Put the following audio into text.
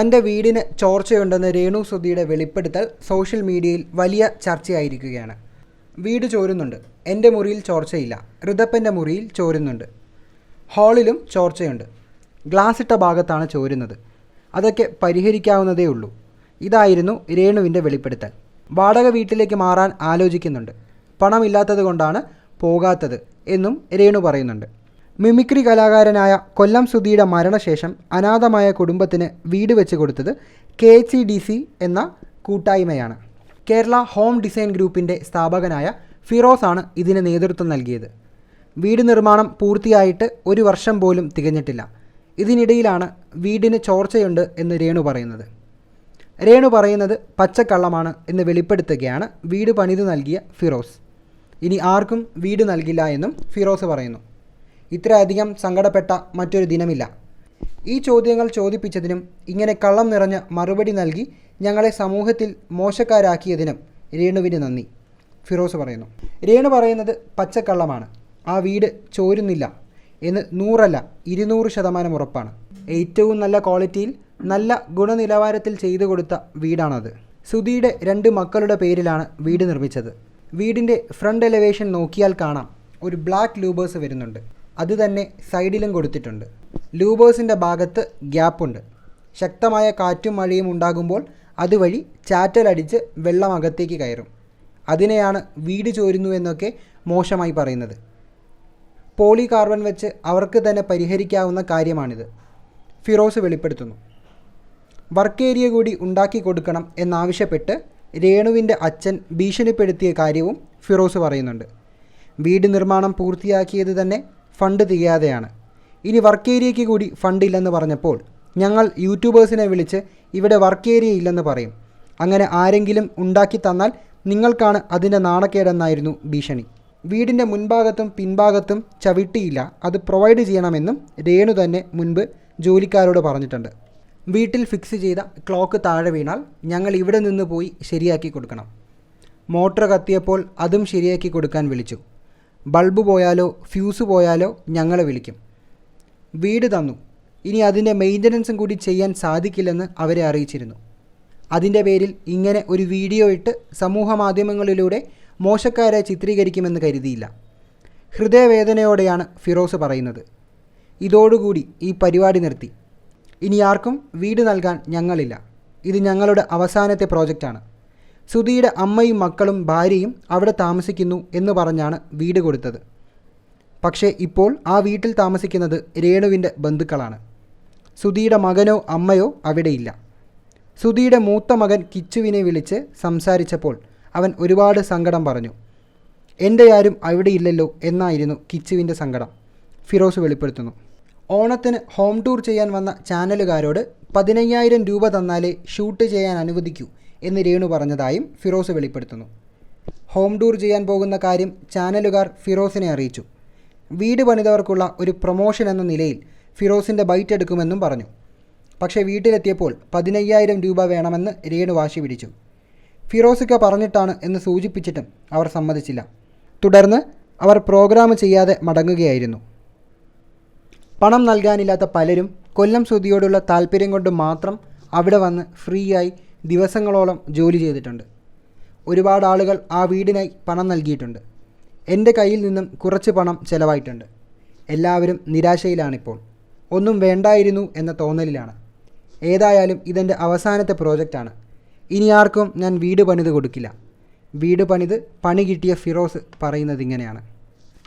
തന്റെ വീടിന് ചോർച്ചയുണ്ടെന്ന് രേണു സുധിയുടെ വെളിപ്പെടുത്തൽ സോഷ്യൽ മീഡിയയിൽ വലിയ ചർച്ചയായിരിക്കുകയാണ്. വീട് ചോരുന്നുണ്ട്. എന്റെ മുറിയിൽ ചോർച്ചയില്ല. ഋതപ്പന്റെ മുറിയിൽ ചോരുന്നുണ്ട്. ഹാളിലും ചോർച്ചയുണ്ട്. ഗ്ലാസ് ഇട്ട ഭാഗത്താണ് ചോരുന്നത്. അതൊക്കെ പരിഹരിക്കാവുന്നതേ ഉള്ളൂ. ഇതായിരുന്നു രേണുവിന്റെ വെളിപ്പെടുത്തൽ. വാടക വീട്ടിലേക്ക് മാറാൻ ആലോചിക്കുന്നുണ്ട്. പണമില്ലാത്തത് കൊണ്ടാണ് പോകാത്തത് എന്നും രേണു പറയുന്നുണ്ട്. മിമിക്രി കലാകാരനായ കൊല്ലം സുധിയുടെ മരണശേഷം അനാഥമായ കുടുംബത്തിന് വീട് വെച്ച് കൊടുത്തത് കെ എച്ച് ഡി സി എന്ന കൂട്ടായ്മയാണ്. കേരള ഹോം ഡിസൈൻ ഗ്രൂപ്പിന്റെ സ്ഥാപകനായ ഫിറോസ് ആണ് ഇതിന് നേതൃത്വം നൽകിയത്. വീട് നിർമ്മാണം പൂർത്തിയായിട്ട് ഒരു വർഷം പോലും തികഞ്ഞിട്ടില്ല. ഇതിനിടയിലാണ് വീടിന് ചോർച്ചയുണ്ട് എന്ന് രേണു പറയുന്നത്. രേണു പറയുന്നത് പച്ചക്കള്ളമാണ് എന്ന് വെളിപ്പെടുത്തുകയാണ് വീട് പണിത് നൽകിയ ഫിറോസ്. ഇനി ആർക്കും വീട് നൽകില്ല എന്നും ഫിറോസ് പറയുന്നു. ഇത്രയധികം സങ്കടപ്പെട്ട മറ്റൊരു ദിനമില്ല. ഈ ചോദ്യങ്ങൾ ചോദിപ്പിച്ചതിനും ഇങ്ങനെ കള്ളം നിറഞ്ഞ മറുപടി നൽകി ഞങ്ങളെ സമൂഹത്തിൽ മോശക്കാരാക്കിയതിനും രേണുവിന് നന്ദി. ഫിറോസ് പറയുന്നു രേണു പറയുന്നത് പച്ചക്കള്ളമാണ്. ആ വീട് ചോരുന്നില്ല എന്ന് നൂറല്ല ഇരുന്നൂറ് ശതമാനം ഉറപ്പാണ്. ഏറ്റവും നല്ല ക്വാളിറ്റിയിൽ നല്ല ഗുണനിലവാരത്തിൽ ചെയ്തു കൊടുത്ത വീടാണത്. സുധിയുടെ രണ്ട് മക്കളുടെ പേരിലാണ് വീട് നിർമ്മിച്ചത്. വീടിന്റെ ഫ്രണ്ട് എലവേഷൻ നോക്കിയാൽ കാണാം. ഒരു ബ്ലാക്ക് ലൂബേഴ്സ് വരുന്നുണ്ട്. അത് തന്നെ സൈഡിലും കൊടുത്തിട്ടുണ്ട്. ലൂബേഴ്സിന്റെ ഭാഗത്ത് ഗ്യാപ്പുണ്ട് ശക്തമായ കാറ്റും മഴയും ഉണ്ടാകുമ്പോൾ അതുവഴി ചാറ്റലടിച്ച് വെള്ളം അകത്തേക്ക് കയറും. അതിനെയാണ് വീട് ചോരുന്നു എന്നൊക്കെ മോശമായി പറയുന്നത്. പോളി കാർബൺ വെച്ച് അവർക്ക് തന്നെ പരിഹരിക്കാവുന്ന കാര്യമാണിത്. ഫിറോസ് വെളിപ്പെടുത്തുന്നു. വർക്ക് ഏരിയ കൂടി ഉണ്ടാക്കി കൊടുക്കണം എന്നാവശ്യപ്പെട്ട് രേണുവിന്റെ അച്ഛൻ ഭീഷണിപ്പെടുത്തിയ കാര്യവും ഫിറോസ് പറയുന്നുണ്ട്. വീട് നിർമ്മാണം പൂർത്തിയാക്കിയത് തന്നെ ഫണ്ട് തികയാതെയാണ്. ഇനി വർക്ക് ഏരിയയ്ക്ക് കൂടി ഫണ്ട് ഇല്ലെന്ന് പറഞ്ഞപ്പോൾ ഞങ്ങൾ യൂട്യൂബേഴ്സിനെ വിളിച്ച് ഇവിടെ വർക്ക് ഏരിയ ഇല്ലെന്ന് പറയും. അങ്ങനെ ആരെങ്കിലും ഉണ്ടാക്കി തന്നാൽ നിങ്ങൾക്കാണ് അതിന്റെ നാണക്കേടെന്നായിരുന്നു ഭീഷണി. വീടിന്റെ മുൻഭാഗത്തും പിൻഭാഗത്തും ചവിട്ടിയില്ല. അത് പ്രൊവൈഡ് ചെയ്യണമെന്നും രേണു തന്നെ മുൻപ് ജോലിക്കാരോട് പറഞ്ഞിട്ടുണ്ട്. വീട്ടിൽ ഫിക്സ് ചെയ്ത ക്ലോക്ക് താഴെ വീണാൽ ഞങ്ങൾ ഇവിടെ നിന്ന് പോയി ശരിയാക്കി കൊടുക്കണം. മോട്ടർ കത്തിയപ്പോൾ അതും ശരിയാക്കി കൊടുക്കാൻ വിളിച്ചു. ബൾബ് പോയാലോ ഫ്യൂസ് പോയാലോ ഞങ്ങളെ വിളിക്കും. വീട് തന്നു. ഇനി അതിന്റെ മെയിന്റനൻസും കൂടി ചെയ്യാൻ സാധിക്കില്ലെന്ന് അവരെ അറിയിച്ചിരുന്നു. അതിന്റെ പേരിൽ ഇങ്ങനെ ഒരു വീഡിയോ ഇട്ട് സമൂഹ മാധ്യമങ്ങളിലൂടെ മോശക്കാരെ ചിത്രീകരിക്കുമെന്ന് കരുതിയില്ല. ഹൃദയവേദനയോടെയാണ് ഫിറോസ് പറയുന്നത്. ഇതോടുകൂടി ഈ പരിപാടി നിർത്തി. ഇനി ആർക്കും വീട് നൽകാൻ ഞങ്ങളില്ല. ഇത് ഞങ്ങളുടെ അവസാനത്തെ പ്രോജക്റ്റാണ്. സുധിയുടെ അമ്മയും മക്കളും ഭാര്യയും അവിടെ താമസിക്കുന്നു എന്ന് പറഞ്ഞാണ് വീട് കൊടുത്തത്. പക്ഷേ ഇപ്പോൾ ആ വീട്ടിൽ താമസിക്കുന്നത് രേണുവിന്റെ ബന്ധുക്കളാണ്. സുധിയുടെ മകനോ അമ്മയോ അവിടെയില്ല. സുധിയുടെ മൂത്ത മകൻ കിച്ചുവിനെ വിളിച്ച് സംസാരിച്ചപ്പോൾ അവൻ ഒരുപാട് സങ്കടം പറഞ്ഞു. എന്റെ ആരും അവിടെയില്ലല്ലോ എന്നായിരുന്നു കിച്ചുവിന്റെ സങ്കടം. ഫിറോസ് വെളിപ്പെടുത്തുന്നു. ഓണത്തിന് ഹോം ടൂർ ചെയ്യാൻ വന്ന ചാനലുകാരോട് പതിനയ്യായിരം രൂപ തന്നാലേ ഷൂട്ട് ചെയ്യാൻ അനുവദിക്കൂ. എന്ന് രേണു പറഞ്ഞതായും ഫിറോസ് വെളിപ്പെടുത്തുന്നു. ഹോം ടൂർ ചെയ്യാൻ പോകുന്ന കാര്യം ചാനലുകാർ ഫിറോസിനെ അറിയിച്ചു. വീട് പണിതവർക്കുള്ള ഒരു പ്രൊമോഷൻ എന്ന നിലയിൽ ഫിറോസിന്റെ ബൈറ്റ് എടുക്കുമെന്നും പറഞ്ഞു. പക്ഷേ വീട്ടിലെത്തിയപ്പോൾ പതിനയ്യായിരം രൂപ വേണമെന്ന് രേണു വാശി പിടിച്ചു. ഫിറോസിക്ക പറഞ്ഞിട്ടാണ് എന്ന് സൂചിപ്പിച്ചിട്ടും അവർ സമ്മതിച്ചില്ല. തുടർന്ന് അവർ പ്രോഗ്രാം ചെയ്യാതെ മടങ്ങുകയായിരുന്നു. പണം നൽകാനില്ലാത്ത പലരും കൊല്ലം സുതിയോടുള്ള താല്പര്യം കൊണ്ട് മാത്രം അവിടെ വന്ന് ഫ്രീയായി ദിവസങ്ങളോളം ജോലി ചെയ്തിട്ടുണ്ട്. ഒരുപാട് ആളുകൾ ആ വീടിനായി പണം നൽകിയിട്ടുണ്ട്. എന്റെ കയ്യിൽ നിന്നും കുറച്ച് പണം ചിലവായിട്ടുണ്ട്. എല്ലാവരും നിരാശയിലാണിപ്പോൾ. ഒന്നും വേണ്ടായിരുന്നു എന്ന തോന്നലിലാണ്. ഏതായാലും ഇതെന്റെ അവസാനത്തെ പ്രോജക്റ്റാണ്. ഇനി ആർക്കും ഞാൻ വീട് പണിത് കൊടുക്കില്ല. വീട് പണിത് പണി കിട്ടിയ ഫിറോസ് പറയുന്നത് ഇങ്ങനെയാണ്.